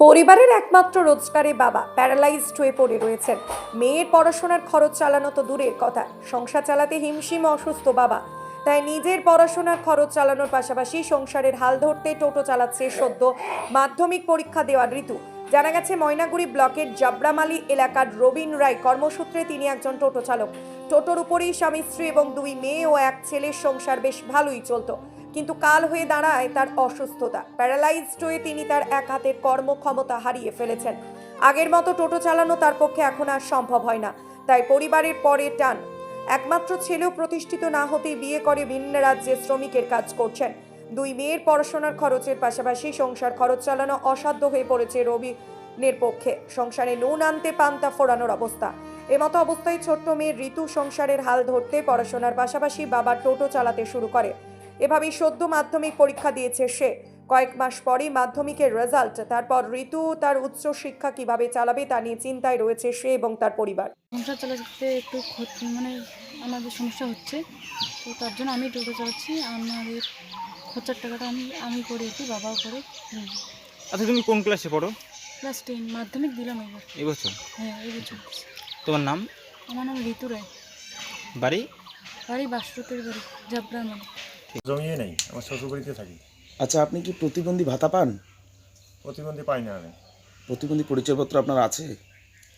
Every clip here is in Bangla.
পরিবারের একমাত্র রোজগারে বাবা প্যারালাইজড হয়ে পড়ে রয়েছেন। মেয়ের পড়াশোনার খরচ চালানো তো দূরের কথা। সংসার চালাতে হিমশিম অসুস্থ বাবা। তাই নিজের পড়াশোনার খরচ চালানোর পাশাপাশি সংসারের হাল ধরতে টোটো চালাচ্ছে সদ্য মাধ্যমিক পরীক্ষা দেওয়ার ঋতু। জানা গেছে, ময়নাগুড়ি ব্লকের জাবরামালি এলাকার রবিন রায় কর্মসূত্রে তিনি একজন টোটো চালক। টোটোর উপরেই স্বামী, স্ত্রী এবং দুই মেয়ে ও এক ছেলের সংসার বেশ ভালোই চলতো। কিন্তু কাল হয়ে দাঁড়ায় তার অসুস্থতা। প্যারালাইজড হয়ে তিনি তার এক হাতের কর্মক্ষমতা হারিয়ে ফেলেছেন। আগের মতো টোটো চালানো তার পক্ষে এখন আর সম্ভব হয় না। তাই পরিবারের পরে টান। একমাত্র ছেলেও প্রতিষ্ঠিত না হতেই বিয়ে করে ভিন্ন রাজ্যে শ্রমিকের কাজ করছেন। দুই মেয়ের পড়াশোনার খরচের পাশাপাশি সংসার খরচ চালানো অসাধ্য হয়ে পড়েছে রবিনের পক্ষে। সংসারে নুন আনতে পান্তা ফোরানোর অবস্থা। এমতো অবস্থায় ছোট্ট মেয়ের ঋতু সংসারের হাল ধরতে পড়াশোনার পাশাপাশি বাবা টোটো চালাতে শুরু করে। এভাবেই সদ্য মাধ্যমিক পরীক্ষা দিয়েছে সে। কয়েক মাস পরেই মাধ্যমিকের রেজাল্ট তারপর ঋতু তার উচ্চ শিক্ষা কীভাবে চালাবে তা নিয়ে চিন্তায় রয়েছে সে এবং তার পরিবার। সংসার চালাতে একটু ক্ষতি মানে আমাদের সমস্যা হচ্ছে তো তার জন্য আমি টোটো চালাচ্ছি। আমাদের খরচার টাকাটা আমি আমি করি একটু বাবাও করে। আচ্ছা তুমি কোন ক্লাসে পড়ো? ক্লাস টেন মাধ্যমিক দিলাম এবার। এবছর? হ্যাঁ এই বছর তোমার নাম? আমার নাম ঋতু রায়। বাড়ি? বাড়ি বাসরতের বাড়ি জাবরার মানে জমিয়ে নেই আমার শ্বশুরবাড়িতে থাকি। আচ্ছা আপনি কি প্রতিবন্ধী ভাতা পান? প্রতিবন্ধী পাই না আমি। প্রতিবন্ধী পরিচয়পত্র আপনার আছে?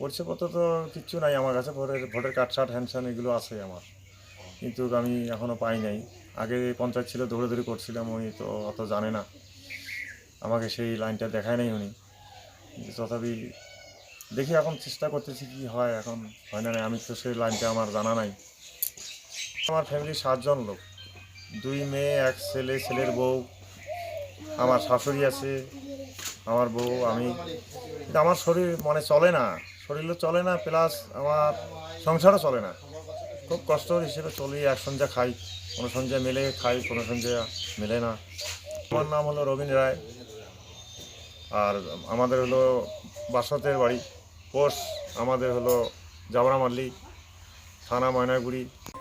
পরিচয়পত্র তো কিচ্ছু নাই আমার কাছে ভোটের ভোটের কার্ড শার্ট হ্যান্ডসান এগুলো আছে আমার। কিন্তু আমি এখনও পাই নাই। আগে পঞ্চায়েত ছিল দৌড়াদৌড়ি করছিলাম উনি তো অত জানে না। আমাকে সেই লাইনটা দেখায় নাই উনি। তথাপি দেখি এখন চেষ্টা করতেছি কি হয় এখন হয় না আমি তো সেই লাইনটা আমার জানা নাই। আমার ফ্যামিলির সাতজন লোক। দুই মেয়ে, এক ছেলে, ছেলের বউ। আমার শাশুড়ি আছে, আমার বউ, আমি। কিন্তু আমার শরীর মানে চলে না। শরীরও চলে না, প্লাস আমার সংসারও চলে না। খুব কষ্ট হিসেবে চলি, এক সন্ধ্যা খাই, কোনো সন্ধ্যা মেলে, খাই, কোনো সন্ধ্যা মেলে না। আমার নাম হলো রবীন রায়, আর আমাদের হলো বাসতের বাড়ি। পোষ আমাদের হলো জাবরা মাল্লি, থানা ময়নাগুড়ি।